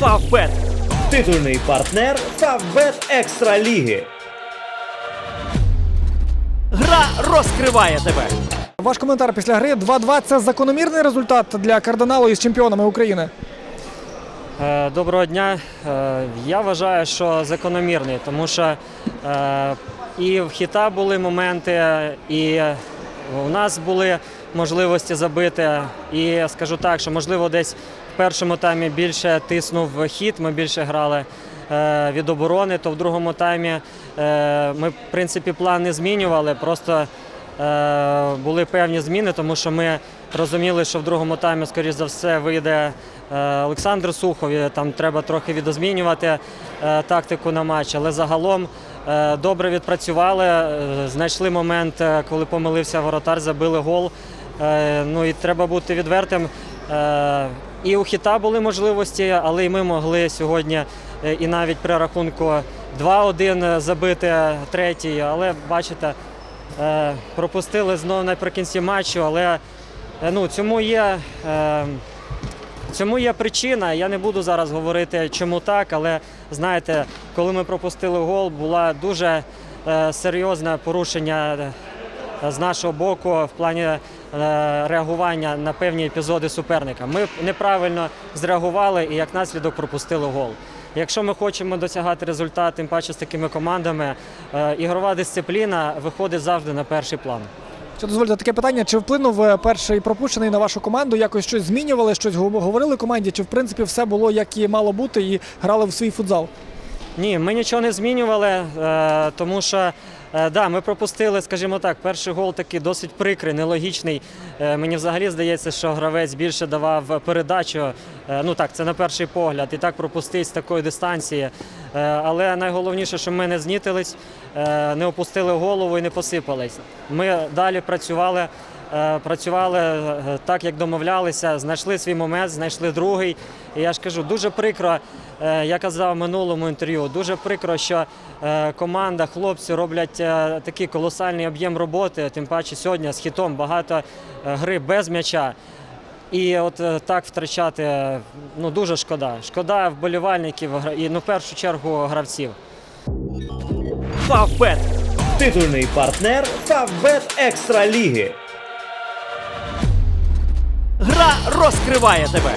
Фавбет. Титульний партнер Фавбет Екстра Ліги. Гра розкриває тебе. Ваш коментар після гри 2-2 – це закономірний результат для кардиналу із чемпіонами України. Е, Доброго дня. Е, Я вважаю, що закономірний, тому що е, і в хіта були моменти, і у нас були можливості забити. І скажу так, що можливо десь в першому таймі більше тиснув хід, ми більше грали е, від оборони, то в другому таймі е, ми, в принципі, план не змінювали. Просто е, були певні зміни, тому що ми розуміли, що в другому таймі, скоріш за все, вийде Олександр Сухов. і Там треба трохи відозмінювати тактику на матч. Але загалом добре відпрацювали. Знайшли момент, коли помилився воротар, забили гол. Е, Ну і треба бути відвертим. Е, І у хіта були можливості, але і ми могли сьогодні е, і навіть при рахунку 2-1 забити третій. Але бачите, пропустили знову наприкінці матчу. Але ну, цьому є. Цьому є причина. Я не буду зараз говорити, чому так, але знаєте, коли ми пропустили гол, було дуже серйозне порушення з нашого боку в плані е, реагування на певні епізоди суперника. Ми неправильно зреагували і як наслідок пропустили гол. Якщо ми хочемо досягати результат, тим паче з такими командами, е, ігрова дисципліна виходить завжди на перший план. Чи дозвольте таке питання? Чи вплинув е, перший пропущений на вашу команду? Якось щось змінювали, щось гов- говорили команді? Чи в принципі все було як і мало бути, і грали в свій футзал? Ні, ми нічого не змінювали, е, тому що е, да, ми пропустили, скажімо так, перший гол такий досить прикрий, нелогічний. Е, Мені взагалі здається, що гравець більше давав передачу. Ну так, це на перший погляд. І так пропустить з такої дистанції. Але найголовніше, що ми не знітились, не опустили голову і не посипались. Ми далі працювали. Е, Працювали е, так, як домовлялися, знайшли свій момент, знайшли другий. І я ж кажу, дуже прикро, е, я казав в минулому інтерв'ю, дуже прикро, що команда, хлопці роблять такий колосальний об'єм роботи, тим паче сьогодні з хітом багато гри без м'яча. І от так втрачати ну, дуже шкода. Шкода вболівальників і ну, в першу чергу гравців. Фавбет. Титульний партнер Фавбет Екстра Ліги. Гра розкриває тебе.